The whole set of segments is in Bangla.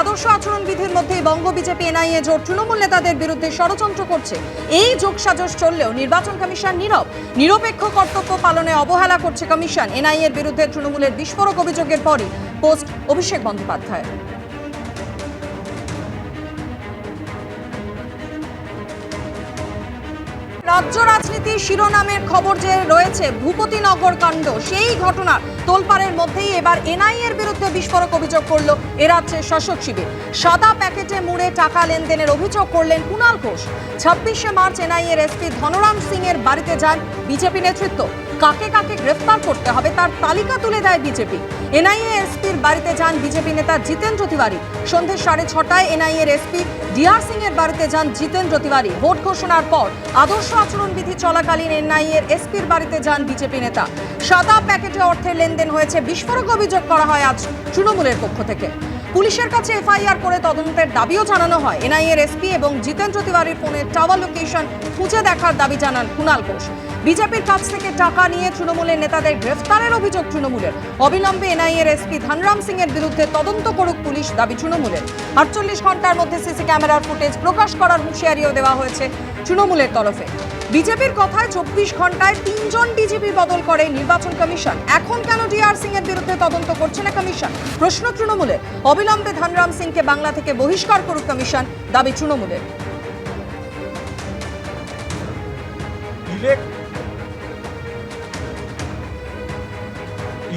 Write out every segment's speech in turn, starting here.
আদর্শ আচরণ বিধির মধ্যেই বঙ্গ বিজেপি, এনআইএ জোট তৃণমূল নেতাদের বিরুদ্ধে ষড়যন্ত্র করছে। এই যোগসাজশ চললেও নির্বাচন কমিশন নীরব। নিরপেক্ষ কর্তব্য পালনে অবহেলা করছে কমিশন। এনআইএর বিরুদ্ধে তৃণমূলের বিস্ফোরক অভিযোগের পরই পোস্ট অভিষেক বন্দ্যোপাধ্যায় রাজ্য রাজনীতির শিরোনামের খবর যে রয়েছে ভূপতিনগর কাণ্ড, সেই ঘটনার তোলপাড়ের মধ্যেই এবার এনআইএর বিরুদ্ধে বিস্ফোরক অভিযোগ করল এ রাজ্যের শাসক শিবির। সাদা প্যাকেটে মুড়ে টাকা লেনদেনের অভিযোগ করলেন কুণাল ঘোষ। ছাব্বিশে মার্চ এনআইএর এসপি ধনরাম সিং এর বাড়িতে যান বিজেপি নেতৃত্ব। কাকে কাকে গ্রেফতার করতে হবে তার তালিকা তুলে দেয় বিজেপি। এনআইএ এসপির বাড়িতে যান বিজেপি নেতা জিতেন্দ্র তিওয়ারি। সন্ধে সাড়ে ছটায় এনআইএর এসপি ডিআর সিং এর বাড়িতে যান জিতেন্দ্র তিওয়ারি। ভোট ঘোষণার পর আদর্শ আচরণবিধি চলাকালীন এনআইএর এসপির বাড়িতে যান বিজেপি নেতা। সাদা প্যাকেটে অর্থের লেনদেন হয়েছে, বিস্ফোরক অভিযোগ করা হয় আজ তৃণমূলের পক্ষ থেকে। পুলিশের কাছে এফআইআর করে তদন্তের দাবিও জানানো হয়। এনআইএর এসপি এবং জিতেন্দ্র তিওয়ারির ফোনের টাওয়ার লোকেশন খুঁজে দেখার দাবি জানান কুণাল ঘোষ। বিজেপির কাছ থেকে টাকা নিয়ে তৃণমূলের নেতাদের গ্রেফতারের অভিযোগ তৃণমূলের। অবিলম্বে এনআইএর এসপি ধনরাম সিং এর বিরুদ্ধে তদন্ত করুক পুলিশ দাবি তৃণমূলের। আটচল্লিশ ঘণ্টার মধ্যে সিসি ক্যামেরার ফুটেজ প্রকাশ করার হুঁশিয়ারিও দেওয়া হয়েছে তৃণমূলের তরফে। বিজেপির কথায় চব্বিশ ঘন্টায় তিনজন ডিজিপি বদল করে নির্বাচন কমিশন। এখন কেন ডিআর সিং এর বিরুদ্ধে তদন্ত করছে না কমিশন? প্রশ্ন তৃণমূলের অবিলম্বে ধনরাম সিংকে বাংলা থেকে বহিষ্কার করুক কমিশন, দাবি তৃণমূলের।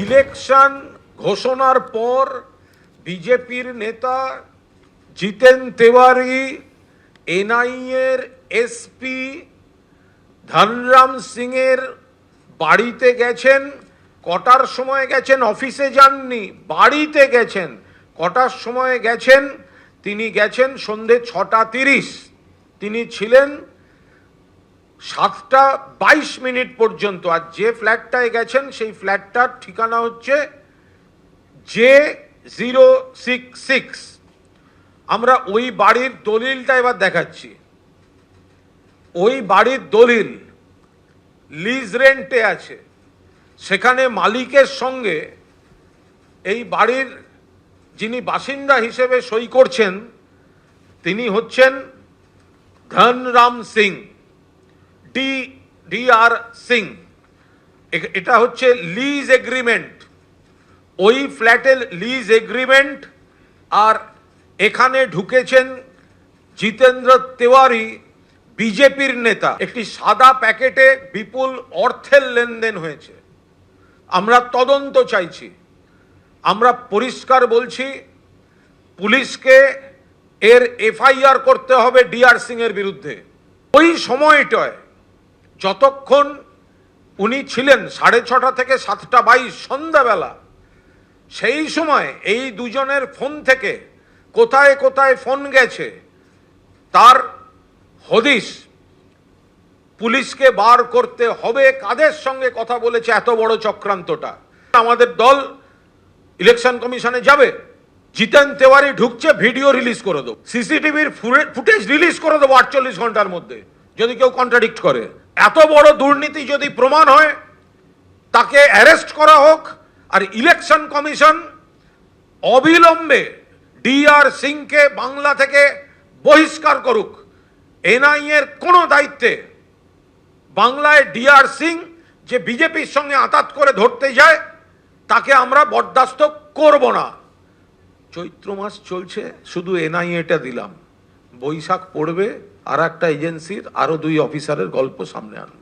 ইলেকশন ঘোষণার পর বিজেপির নেতা জিতেন তেওয়ারি, এনআইএর এসপি ধনরাম সিংয়ের বাড়িতে গেছেন, কটার সময় গেছেন, অফিসে যাননি, বাড়িতে গেছেন, কটার সময় গেছেন, তিনি গেছেন সন্ধে ছটা তিরিশ। তিনি ছিলেন সাতটা বাইশ মিনিট পর্যন্ত, আর যে ফ্ল্যাটটায় গেছেন, সেই ফ্ল্যাটটার ঠিকানা হচ্ছে জে জিরো সিক্স সিক্স। আমরা ওই বাড়ির দলিলটা এবার দেখাচ্ছি। ওই বাড়ির দলিল লিজ রেন্টে আছে। সেখানে মালিকের সঙ্গে এই বাড়ির যিনি বাসিন্দা হিসেবে সই করছেন, তিনি হচ্ছেন Dhanram Singh, D D R Singh এটা হচ্ছে লিজ এগ্রিমেন্ট। ওই ফ্ল্যাটের লিজ এগ্রিমেন্ট আর এখানে ঢুকেছেন জিতেন্দ্র তেওয়ারি বিজেপির নেতা একটি সাদা প্যাকেটে বিপুল অর্থের লেনদেন হয়েছে। আমরা তদন্ত চাইছি। আমরা পরিষ্কার বলছি, পুলিশকে এর এফআইআর করতে হবে ডিআর সিং এর বিরুদ্ধে। ওই সময়টায় যতক্ষণ উনি ছিলেন, সাড়ে ছটা থেকে সাতটা বাইশ সন্ধ্যাবেলা, সেই সময় এই দুজনের ফোন থেকে কোথায় কোথায় ফোন গেছে, তার হদিস পুলিশকে বার করতে হবে কাদের সঙ্গে কথা বলেছে এত বড় চক্রান্তটা? আমাদের দল ইলেকশন কমিশনে যাবে। জিতেন তেওয়ারি ঢুকছে, ভিডিও রিলিজ করে দেবো। সিসিটিভির ফুটেজ রিলিজ করে দেবো আটচল্লিশ ঘণ্টার মধ্যে, যদি কেউ কন্ট্রাডিক্ট করে। এত বড় দুর্নীতি যদি প্রমাণ হয়, তাকে অ্যারেস্ট করা হোক, আর ইলেকশন কমিশন অবিলম্বে ডিআর সিংকে বাংলা থেকে বহিষ্কার করুক। এনআই এর কোনো দায়িত্বে বাংলায় ডিআর সিং যে বিজেপির সঙ্গে আতাত করে ধরতে যায়, তাকে আমরা বরদাস্ত করব না। চৈত্র মাস চলছে, শুধু এনআইএটা দিলাম। বৈশাখ পড়বে আর একটা এজেন্সির আরও দুই অফিসারের গল্প সামনে আনবে।